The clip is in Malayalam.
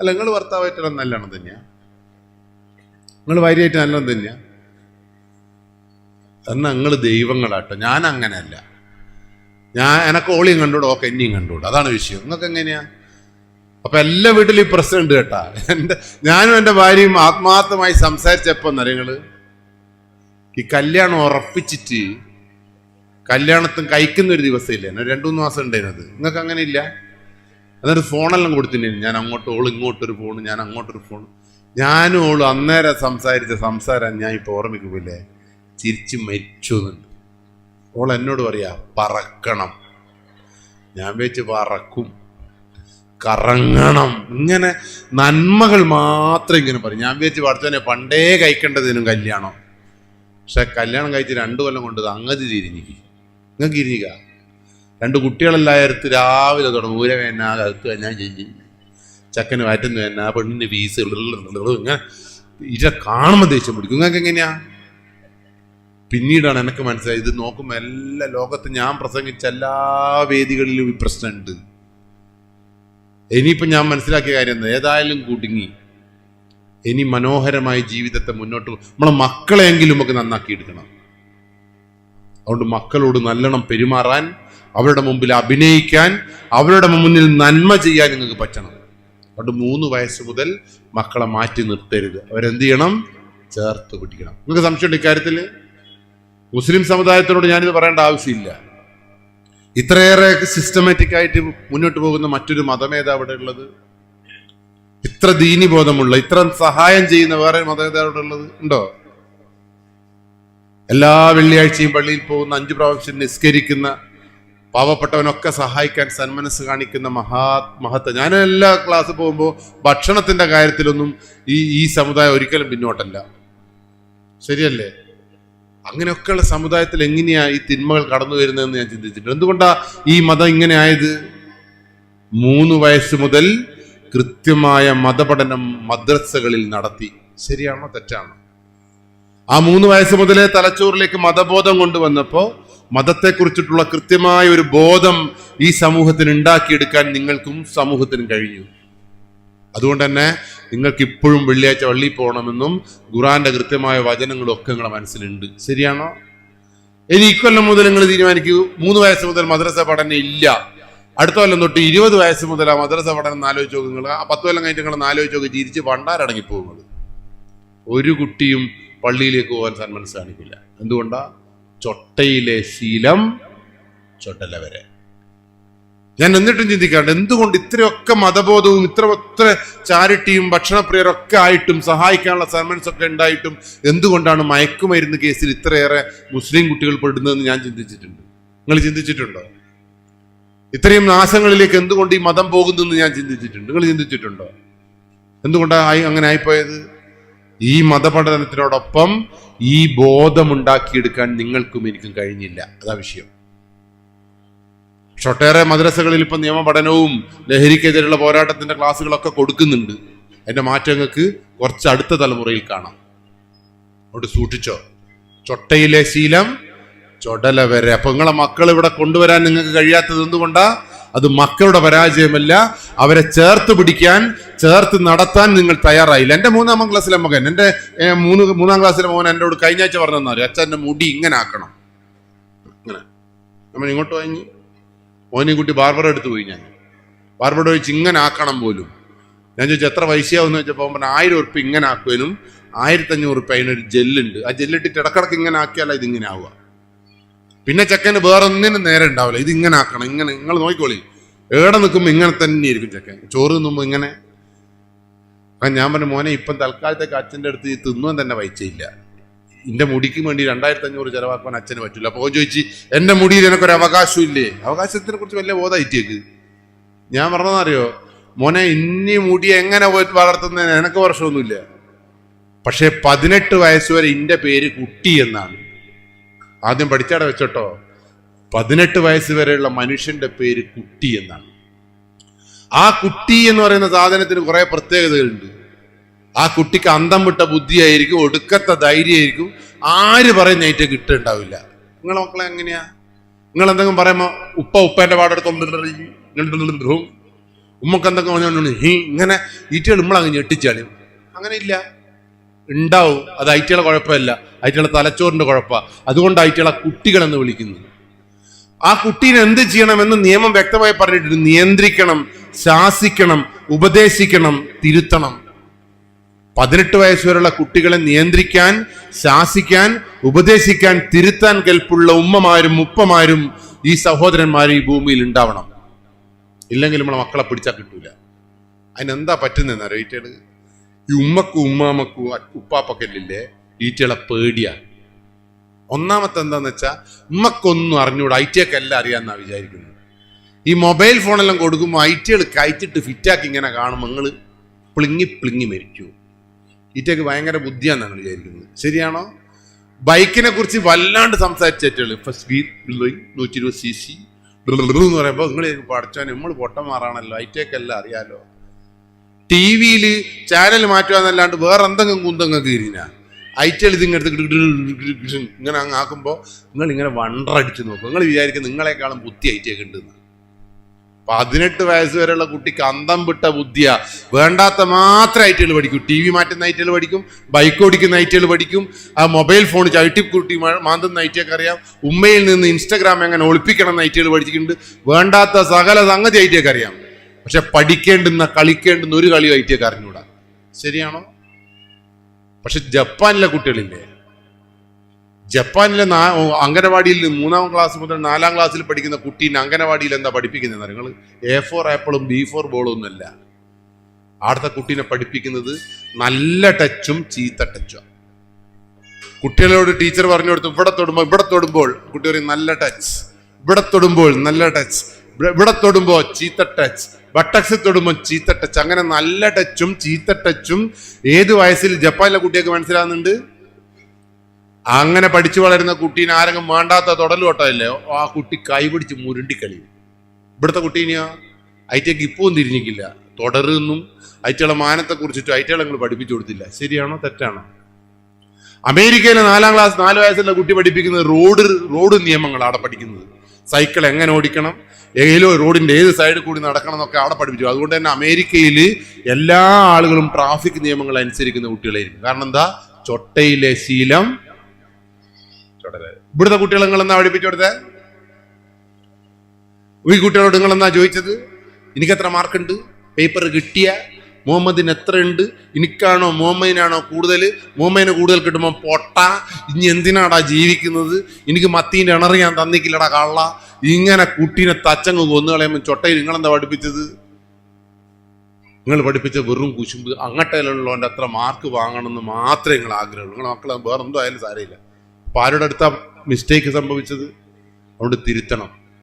അല്ല നിങ്ങൾ ഭർത്താവായിട്ട് നല്ലോണം തന്നെയാ? നിങ്ങൾ ഭാര്യയായിട്ട് നല്ലോണം തന്നെയാ? എന്നാ നിങ്ങൾ ദൈവങ്ങളാട്ടോ. ഞാൻ അങ്ങനെയല്ല. ഞാൻ എനക്ക് ഓളിയും കണ്ടുകൂടെ ഓക്കെ എന്നെയും കണ്ടുകൂടെ. അതാണ് വിഷയം. നിങ്ങൾക്ക് എങ്ങനെയാ? അപ്പൊ എല്ലാ വീട്ടിലും ഈ പ്രശ്നം ഉണ്ട് കേട്ടാ. എന്റെ ഞാനും എന്റെ ഭാര്യയും ആത്മാർത്ഥമായി സംസാരിച്ചപ്പോ നിങ്ങൾ? ഈ കല്യാണം ഉറപ്പിച്ചിട്ട് കല്യാണത്തിന് കഴിക്കുന്ന ഒരു ദിവസം ഇല്ല രണ്ടു മൂന്ന് മാസം ഉണ്ടായിരുന്നത്. നിങ്ങൾക്ക് അങ്ങനെ ഇല്ല എന്നിട്ട് ഫോണെല്ലാം കൊടുത്തിട്ടുണ്ടായിരുന്നു ഞാൻ അങ്ങോട്ട് ഓൾ ഇങ്ങോട്ടൊരു ഫോൺ ഞാൻ അങ്ങോട്ടൊരു ഫോൺ ഞാനും ഓൾ അന്നേരം സംസാരിച്ച സംസാരം ഞാൻ ഇപ്പോൾ ഓർമ്മിക്കുമില്ലേ ചിരിച്ച് മരിച്ചു എന്നുണ്ട് ഓൾ എന്നോട് പറയാ പറക്കണം. ഞാൻ വെച്ച് പറക്കും കറങ്ങണം. ഇങ്ങനെ നന്മകൾ മാത്രം ഇങ്ങനെ പറയും. ഞാൻ വിചാരിച്ച് പഠിച്ചവനെ പണ്ടേ കഴിക്കേണ്ടതിനും കല്യാണം. പക്ഷെ കല്യാണം കഴിച്ച് രണ്ടു കൊല്ലം കൊണ്ട് അങ്ങതി തിരിഞ്ഞിരിക്കും. നിങ്ങൾക്ക് ഇരിക്കുക രണ്ട് കുട്ടികളെല്ലായിരത്ത് രാവിലെ തുടങ്ങും. ഊര വേന കഴുത്ത് കഴിഞ്ഞാൽ ചെയ്യും ചക്കന് വാറ്റുന്നു വേന പെണ്ണിന് ഫീസ് ഇങ്ങനെ ഇര കാണുമ്പോൾ ദേഷ്യം പിടിക്കും. നിങ്ങൾക്ക് എങ്ങനെയാ? പിന്നീടാണ് എനിക്ക് മനസ്സിലായത്. ഇത് നോക്കുമ്പോൾ എല്ലാ ലോകത്ത് ഞാൻ പ്രസംഗിച്ച എല്ലാ വേദികളിലും ഈ പ്രശ്നമുണ്ട് ഇനിയിപ്പോൾ ഞാൻ മനസ്സിലാക്കിയ കാര്യം എന്താ? ഏതായാലും കുടുങ്ങി. ഇനി മനോഹരമായ ജീവിതത്തെ മുന്നോട്ട് നമ്മളെ മക്കളെങ്കിലും ഒക്കെ നന്നാക്കി എടുക്കണം അതുകൊണ്ട് മക്കളോട് നല്ലോണം പെരുമാറാൻ അവരുടെ മുമ്പിൽ അഭിനയിക്കാൻ അവരുടെ മുന്നിൽ നന്മ ചെയ്യാൻ നിങ്ങൾക്ക് പറ്റണം. അതുകൊണ്ട് മൂന്ന് വയസ്സ് മുതൽ മക്കളെ മാറ്റി നിർത്തരുത്. അവരെന്ത് ചെയ്യണം? ചേർത്ത് പിടിക്കണം. നിങ്ങൾക്ക് സംശയമുണ്ട് ഇക്കാര്യത്തിൽ മുസ്ലിം സമുദായത്തിനോട് ഞാനിത് പറയേണ്ട ആവശ്യമില്ല. ഇത്രയേറെ സിസ്റ്റമാറ്റിക് ആയിട്ട് മുന്നോട്ട് പോകുന്ന മറ്റൊരു മതമേതാ അവിടെ ഉള്ളത്? ഇത്ര ദീനിബോധമുള്ള ഇത്ര സഹായം ചെയ്യുന്ന വേറെ മതമേതാ അവിടെ ഉള്ളത്? ഉണ്ടോ? എല്ലാ വെള്ളിയാഴ്ചയും പള്ളിയിൽ പോകുന്ന അഞ്ചു പ്രാവശ്യം നിസ്കരിക്കുന്ന പാവപ്പെട്ടവനൊക്കെ സഹായിക്കാൻ സന്മനസ് കാണിക്കുന്ന മഹാ മഹത്വ ഞാൻ എല്ലാ ക്ലാസ് പോകുമ്പോൾ ഭക്ഷണത്തിന്റെ കാര്യത്തിലൊന്നും ഈ ഈ സമുദായം ഒരിക്കലും പിന്നോട്ടല്ല. ശരിയല്ലേ? അങ്ങനെയൊക്കെയുള്ള സമുദായത്തിൽ എങ്ങനെയാ ഈ തിന്മകൾ കടന്നു വരുന്നതെന്ന് ഞാൻ ചിന്തിച്ചിട്ടുണ്ട്. എന്തുകൊണ്ടാ ഈ മതം ഇങ്ങനെ ആയത്? മൂന്ന് വയസ്സ് മുതൽ കൃത്യമായ മതപഠനം മദ്രസകളിൽ നടത്തി. ശരിയാണോ തെറ്റാണോ? ആ മൂന്ന് വയസ്സ് മുതലേ തലച്ചോറിലേക്ക് മതബോധം കൊണ്ടുവന്നപ്പോ മതത്തെക്കുറിച്ചിട്ടുള്ള കൃത്യമായ ഒരു ബോധം ഈ സമൂഹത്തിന് ഉണ്ടാക്കിയെടുക്കാൻ നിങ്ങൾക്കും സമൂഹത്തിനും കഴിഞ്ഞു. അതുകൊണ്ട് തന്നെ നിങ്ങൾക്ക് ഇപ്പോഴും വെള്ളിയാഴ്ച വള്ളി പോകണമെന്നും ഖുറാന്റെ കൃത്യമായ വചനങ്ങളും ഒക്കെ നിങ്ങളുടെ മനസ്സിലുണ്ട്. ശരിയാണോ? ഇനി ഇക്കൊല്ലം മുതൽ നിങ്ങൾ തീരുമാനിക്കൂ. മൂന്ന് വയസ്സ് മുതൽ മദ്രസ പഠനം ഇല്ല. അടുത്ത കൊല്ലം തൊട്ട് ഇരുപത് വയസ്സ് മുതൽ ആ മദ്രസ പഠനം നാലോ നോക്കുക നിങ്ങൾ. ആ പത്ത് കൊല്ലം കഴിഞ്ഞിട്ട് നിങ്ങൾ നാലോ നോക്കി തിരിച്ച് പണ്ടാരടങ്ങി പോകുന്നത് ഒരു കുട്ടിയും പള്ളിയിലേക്ക് പോകാൻ സന്മനസ് കാണിക്കില്ല. എന്തുകൊണ്ടാ? ചൊട്ടയിലെ ശീലം ചൊട്ടല വരെ ഞാൻ എന്നിട്ടും ചിന്തിക്കാറുണ്ട് എന്തുകൊണ്ട് ഇത്രയൊക്കെ മതബോധവും ഇത്ര ഒത്ര ചാരിറ്റിയും ഭക്ഷണപ്രിയരൊക്കെ ആയിട്ടും സഹായിക്കാനുള്ള സർമൻസ് ഒക്കെ ഉണ്ടായിട്ടും എന്തുകൊണ്ടാണ് മയക്കുമരുന്ന് കേസിൽ ഇത്രയേറെ മുസ്ലിം കുട്ടികൾ പെടുന്നതെന്ന് ഞാൻ ചിന്തിച്ചിട്ടുണ്ട്. നിങ്ങൾ ചിന്തിച്ചിട്ടുണ്ടോ? ഇത്രയും നാശങ്ങളിലേക്ക് എന്തുകൊണ്ട് ഈ മതം പോകുന്നെന്ന് ഞാൻ ചിന്തിച്ചിട്ടുണ്ട്. നിങ്ങൾ ചിന്തിച്ചിട്ടുണ്ടോ? എന്തുകൊണ്ടാണ് അങ്ങനെ ആയിപ്പോയത്? ഈ മതപഠനത്തിനോടൊപ്പം ഈ ബോധമുണ്ടാക്കിയെടുക്കാൻ നിങ്ങൾക്കും എനിക്കും കഴിഞ്ഞില്ല. അതാ വിഷയം. ഷൊട്ടേറെ മദ്രസകളിൽ ഇപ്പം നിയമപഠനവും ലഹരിക്കെതിരെയുള്ള പോരാട്ടത്തിന്റെ ക്ലാസ്സുകളൊക്കെ കൊടുക്കുന്നുണ്ട്. അതിന്റെ മാറ്റങ്ങൾക്ക് കുറച്ച് അടുത്ത തലമുറയിൽ കാണാം. അതുകൊണ്ട് സൂക്ഷിച്ചോ. ചൊട്ടയിലെ ശീലം ചൊടല വരെ. അപ്പൊ നിങ്ങളെ മക്കൾ ഇവിടെ കൊണ്ടുവരാൻ നിങ്ങൾക്ക് കഴിയാത്തത് എന്തുകൊണ്ടാ? അത് മക്കളുടെ പരാജയമല്ല. അവരെ ചേർത്ത് പിടിക്കാൻ ചേർത്ത് നടത്താൻ നിങ്ങൾ തയ്യാറായില്ല. എന്റെ മൂന്നാം ക്ലാസ്സിലെ മകൻ എന്റെ മൂന്ന് മൂന്നാം ക്ലാസ്സിലെ മോൻ എന്നോട് കഴിഞ്ഞ ആഴ്ച പറഞ്ഞാൽ അച്ഛൻ എന്റെ മുടി ഇങ്ങനെ ആക്കണം. ഇങ്ങനെ. നമ്മൾ ഇങ്ങോട്ട് വാങ്ങി ഓനെയും കുട്ടി ബാർബർ എടുത്ത് പോയി ഞാൻ. ബാർബർ ചോദിച്ച് ഇങ്ങനെ ആക്കണം പോലും. ഞാൻ ചോദിച്ചു എത്ര പൈസയാവുമെന്ന് വെച്ചപ്പോൾ പറഞ്ഞു ആയിരം ഉറുപ്പ് ഇങ്ങനെ ആക്കുവാനും ആയിരത്തഞ്ഞൂറ് ഉറുപ്പ് അതിനൊരു ജെല്ലുണ്ട്. ആ ജെല്ലിട്ടിട്ട് ഇടക്കിടക്ക് ഇങ്ങനെ ആക്കിയാലോ ഇതിങ്ങനെ ആവുക. പിന്നെ ചെക്കന് വേറെ ഒന്നിനും നേരെ ഉണ്ടാവില്ല. ഇത് ഇങ്ങനെ ആക്കണം ഇങ്ങനെ. നിങ്ങൾ നോക്കിക്കോളി. ഏടെ നിൽക്കുമ്പോൾ ഇങ്ങനെ തന്നെ ഇരിക്കും ചെക്കൻ. ചോറ് തിന്നുമ്പോൾ ഇങ്ങനെ. ആ ഞാൻ പറഞ്ഞു മോനെ ഇപ്പം തൽക്കാലത്തേക്ക് അച്ഛന്റെ അടുത്ത് ഈ തിന്നുവാൻ തന്നെ വായിച്ചില്ല എന്റെ മുടിക്ക് വേണ്ടി രണ്ടായിരത്തി അഞ്ഞൂറ് ചിലവാക്കുവാൻ അച്ഛന് പറ്റില്ല. അപ്പോൾ ചോദിച്ചു എന്റെ മുടിയിൽ എനിക്കൊരു അവകാശം ഇല്ലേ അവകാശത്തിനെ കുറിച്ച് വലിയ ബോധമായിട്ടേക്ക് ഞാൻ പറഞ്ഞതറിയോ? മോനെ ഇനി മുടി എങ്ങനെ വളർത്തുന്നതിന് എനിക്ക് വർഷമൊന്നുമില്ല പക്ഷേ പതിനെട്ട് വയസ്സ് വരെ ഇന്റെ പേര് കുട്ടി എന്നാണ്. ആദ്യം പഠിച്ചാടെ വെച്ചോട്ടോ. പതിനെട്ട് വയസ്സ് വരെയുള്ള മനുഷ്യന്റെ പേര് കുട്ടി എന്നാണ്. ആ കുട്ടി എന്ന് പറയുന്ന സാധനത്തിന് കുറെ പ്രത്യേകതകളുണ്ട്. ആ കുട്ടിക്ക് അന്തം വിട്ട ബുദ്ധിയായിരിക്കും ഒടുക്കത്തെ ധൈര്യമായിരിക്കും ആര് പറയുന്ന ഏറ്റവും കിട്ടുണ്ടാവില്ല. നിങ്ങളെ മക്കളെ എങ്ങനെയാ? നിങ്ങൾ എന്തെങ്കിലും പറയുമ്പോ ഉപ്പ ഉപ്പേന്റെ പാടെടുത്ത് ഉമ്മക്ക് പറഞ്ഞു ഹീ ഇങ്ങനെ ഈറ്റകൾ നമ്മളങ്ങ് ഞെട്ടിച്ചാലും. അങ്ങനെ ഇല്ല. ഉണ്ടാവും. അത് ഐറ്റകളെ കുഴപ്പമില്ല. ഐറ്റകളെ തലച്ചോറിന്റെ കുഴപ്പമാണ് അതുകൊണ്ട് ഐറ്റകളെ കുട്ടികളെന്ന് വിളിക്കുന്നത് ആ കുട്ടീനെ എന്ത് ചെയ്യണമെന്ന് നിയമം വ്യക്തമായി പറഞ്ഞിട്ടുണ്ട്. നിയന്ത്രിക്കണം ശാസിക്കണം ഉപദേശിക്കണം തിരുത്തണം. പതിനെട്ട് വയസ്സ് വരെയുള്ള കുട്ടികളെ നിയന്ത്രിക്കാൻ ശാസിക്കാൻ ഉപദേശിക്കാൻ തിരുത്താൻ കെൽപ്പുള്ള ഉമ്മമാരും ഉപ്പമാരും ഈ സഹോദരന്മാരും ഈ ഭൂമിയിൽ ഉണ്ടാവണം. ഇല്ലെങ്കിൽ നമ്മളെ മക്കളെ പിടിച്ചാൽ കിട്ടൂല. അതിനെന്താ പറ്റുന്നതെന്നറിയോ ഈ ഉമ്മക്കും ഉമ്മാമക്കും ഉപ്പാപ്പക്കല്ലില്ലേ ഈറ്റകളെ പേടിയാണ് ഒന്നാമത്തെ എന്താന്ന് വെച്ചാൽ ഉമ്മക്കൊന്നും അറിഞ്ഞൂടാ ഐ ടി ഒക്കെ എല്ലാം അറിയാമെന്നാ വിചാരിക്കുന്നത്. ഈ മൊബൈൽ ഫോണെല്ലാം കൊടുക്കുമ്പോൾ ഐ ടികൾ കയറ്റിട്ട് ഫിറ്റാക്കി ഇങ്ങനെ കാണുമ്പോൾ നിങ്ങൾ പ്ലിങ്ങി പ്ലിങ്ങി മരിക്കൂ. ഈറ്റക്ക് ഭയങ്കര ബുദ്ധിയാണെന്നാണ് വിചാരിക്കുന്നത്. ശരിയാണോ? ബൈക്കിനെ കുറിച്ച് വല്ലാണ്ട് സംസാരിച്ചിട്ടുള്ളൂ ഫസ്റ്റ് നൂറ്റി ഇരുപത് സി സി എന്ന് പറയുമ്പോൾ നിങ്ങൾ പഠിച്ചാൽ നമ്മൾ പൊട്ടന്മാറാണല്ലോ ഐ ടി ഒക്കെ എല്ലാം അറിയാലോ. ടി വിയിൽ ചാനൽ മാറ്റുക എന്നല്ലാണ്ട് വേറെ എന്തെങ്കിലും കുന്തങ്ങ് കീറിനാ. ഐറ്റൽ ഇതിങ്ങടുത്ത് ഇങ്ങനെ അങ്ങ് ആക്കുമ്പോൾ നിങ്ങൾ ഇങ്ങനെ വണ്ടടിച്ച് നോക്കും. നിങ്ങൾ വിചാരിക്കും നിങ്ങളെക്കാളും ബുദ്ധി ഐറ്റൊക്കെ ഉണ്ടെന്ന്. പതിനെട്ട് വയസ്സ് വരെയുള്ള കുട്ടിക്ക് അന്തം വിട്ട ബുദ്ധിയാ. വേണ്ടാത്ത മാത്രം ഐറ്റുകൾ പഠിക്കും. ടി വി മാറ്റുന്ന ഐറ്റുകൾ പഠിക്കും ബൈക്ക് ഓടിക്കുന്ന ഐറ്റുകൾ പഠിക്കും ആ മൊബൈൽ ഫോൺ ചവിട്ടി കുട്ടി മാന്തുന്ന ഐറ്റൊക്കെ അറിയാം. ഉമ്മയിൽ നിന്ന് ഇൻസ്റ്റാഗ്രാം എങ്ങനെ ഒളിപ്പിക്കണം എന്ന് ഐറ്റുകൾ പഠിച്ചിട്ടുണ്ട്. വേണ്ടാത്ത സകല സംഗതി ഐറ്റൊക്കെ അറിയാം. പക്ഷെ പഠിക്കേണ്ടുന്ന കളിക്കേണ്ടുന്ന ഒരു കളി വൈറ്റിയൊക്കെ അറിഞ്ഞൂടാ ശരിയാണോ? പക്ഷെ ജപ്പാനിലെ കുട്ടികളില്ലേ? ജപ്പാനിലെ നാ- അംഗനവാടിയിൽ മൂന്നാം ക്ലാസ് മുതൽ നാലാം ക്ലാസ്സിൽ പഠിക്കുന്ന കുട്ടീനെ അംഗനവാടിയിൽ എന്താ പഠിപ്പിക്കുന്നത് നിങ്ങൾ എ ഫോർ ആപ്പിളും ബി ഫോർ ബോളും ഒന്നുമല്ല. അവിടുത്തെ കുട്ടീനെ പഠിപ്പിക്കുന്നത് നല്ല ടച്ചും ചീത്ത ടച്ചും കുട്ടികളോട് ടീച്ചർ പറഞ്ഞു കൊടുത്തു ഇവിടെ തൊടുമ്പോൾ ഇവിടെ തൊടുമ്പോൾ കുട്ടി പറയും നല്ല ടച്ച് ഇവിടെ തൊടുമ്പോൾ നല്ല ടച്ച് ഇവിടെ തൊടുമ്പോൾ ചീത്ത ടച്ച് ബട്ടക്സ് തൊടുമ്പോൾ ചീത്ത ടച്ച് അങ്ങനെ നല്ല ടച്ചും ചീത്ത ടച്ചും ഏത് വയസ്സിൽ ജപ്പാനിലെ കുട്ടിയൊക്കെ മനസ്സിലാകുന്നുണ്ട് അങ്ങനെ പഠിച്ചു വളരുന്ന കുട്ടീനെ ആരെങ്കിലും വേണ്ടാത്ത തൊടലോട്ടമല്ലേ ആ കുട്ടി കൈപിടിച്ച് മുരുണ്ടിക്കളിയും ഇവിടുത്തെ കുട്ടീനെയോ അയറ്റേക്ക് ഇപ്പവും തിരിഞ്ഞിക്കില്ല തുടരുന്നും ഐറ്റകളെ മാനത്തെ കുറിച്ചിട്ടും ഐറ്റകളെ നിങ്ങൾ പഠിപ്പിച്ചു കൊടുത്തില്ല. ശരിയാണോ? തെറ്റാണോ? അമേരിക്കയിലെ നാലാം ക്ലാസ് നാല് വയസ്സുള്ള കുട്ടി പഠിപ്പിക്കുന്നത് റോഡ് റോഡ് നിയമങ്ങളാണ് പഠിക്കുന്നത്. സൈക്കിൾ എങ്ങനെ ഓടിക്കണം? ഏതിലോ റോഡിന്റെ ഏത് സൈഡിൽ കൂടി നടക്കണം എന്നൊക്കെ അവിടെ പഠിപ്പിച്ചു. അതുകൊണ്ട് തന്നെ അമേരിക്കയിൽ എല്ലാ ആളുകളും ട്രാഫിക് നിയമങ്ങൾ അനുസരിക്കുന്ന കുട്ടികളായിരിക്കും. കാരണം എന്താ? ചൊട്ടയിലെ ശീലം. ഇവിടുത്തെ കുട്ടികൾ നിങ്ങൾ എന്നാ പഠിപ്പിച്ചു കൊടുത്തേ? ഈ കുട്ടികളോട് നിങ്ങൾ എന്നാ ചോദിച്ചത്? എനിക്ക് എത്ര മാർക്കുണ്ട് പേപ്പർ കിട്ടിയ മുഹമ്മദിന് എത്ര ഉണ്ട് എനിക്കാണോ മുഹമ്മദിനാണോ കൂടുതൽ? മുഹമ്മദിന് കൂടുതൽ കിട്ടുമ്പോൾ പൊട്ട. ഇനി എന്തിനാടാ ജീവിക്കുന്നത്? എനിക്ക് മത്തീന്റെ ഇണറി ഞാൻ തന്നിക്കില്ലടാ കള്ള. ഇങ്ങനെ കുട്ടീനെ തച്ചങ്ങ് കൊന്നു കളയുമ്പോൾ ചൊട്ടയിൽ നിങ്ങളെന്താ പഠിപ്പിച്ചത്? നിങ്ങൾ പഠിപ്പിച്ച വെറും കുശുമ്പ് അങ്ങട്ടയിലുള്ളവന്റെ അത്ര മാർക്ക് വാങ്ങണമെന്ന് മാത്രമേ നിങ്ങൾ ആഗ്രഹമുള്ളൂ. നിങ്ങളെ മക്കളെ വേറെന്തോ ആയാലും സാരമില്ല. അപ്പോൾ ആരുടെ അടുത്താ മിസ്റ്റേക്ക് സംഭവിച്ചത്? അതുകൊണ്ട് തിരുത്തണം.